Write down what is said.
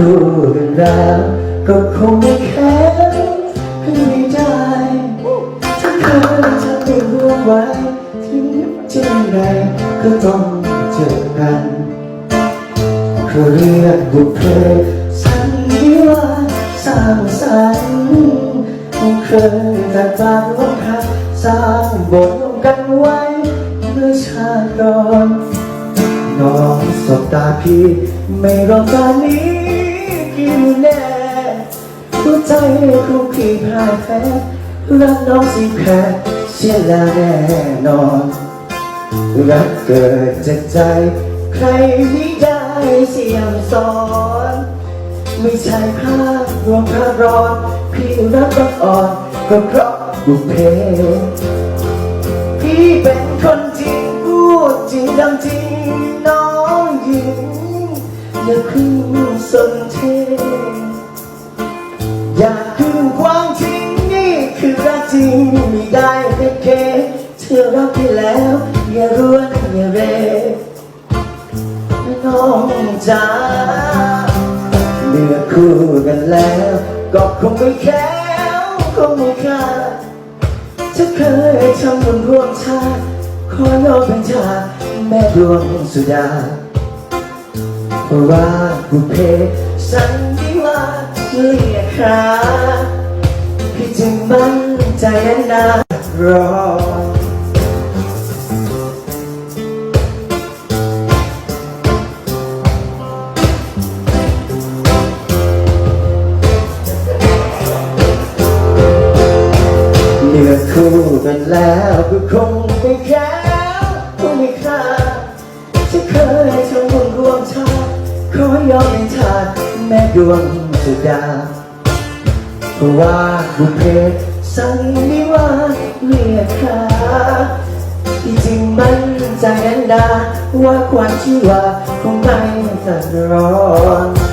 คู่รักก็คงไม่แข็งขึ้นไม่ได้ถ้าเธอจะไปรู้ไว้ถึงจะยังไงก็ต้องเจอกันเขาเรียกบุพเพสันนิวาสร้างสรรค์เคยแต่จางลงคับสร้างบทลงกันไว้เมื่อชาติก่อนน้องสบตาพี่ไม่รอตอนนี้ ใจคงพี่พ่ายแพ้รักน้องสิแพ้เสียแล้วแน่นอนรักเกิดจากใจ ใครไม่ได้เสียงสอน ไม่ใช่ภาพรวมภาพร้อนพี่รักรักอ่อนก็เพราะบุพเพพี่เป็นคนจริงพูดจริงดังจริงน้องหญิงอย่าพึ่งสนเท แล้ว อย่ารวนอย่าเรน้องจ๋าเลือกคู่กันแล้ว ก็คงไม่แค้วคงไม่ค่าจะเคยทำบุญร่วมชาติขอยอเป็นชาแม่ดวงสุดาเพราะว่าบุเพสันนิวาสเรียกขาพี่จึงมั่นใจนานรอ เลือกคู่กันแล้วก็คงไม่แค้วคงไม่ค่าจะเคยทำบุญร่วมชาติขอยอมเป็นชาติแม่ดวงสุดาเพราะว่าบุพเพสันนิว่าเรียกขาที่จริงมันใจนันดาว่าความชีวาคงไม่ตัดร้อน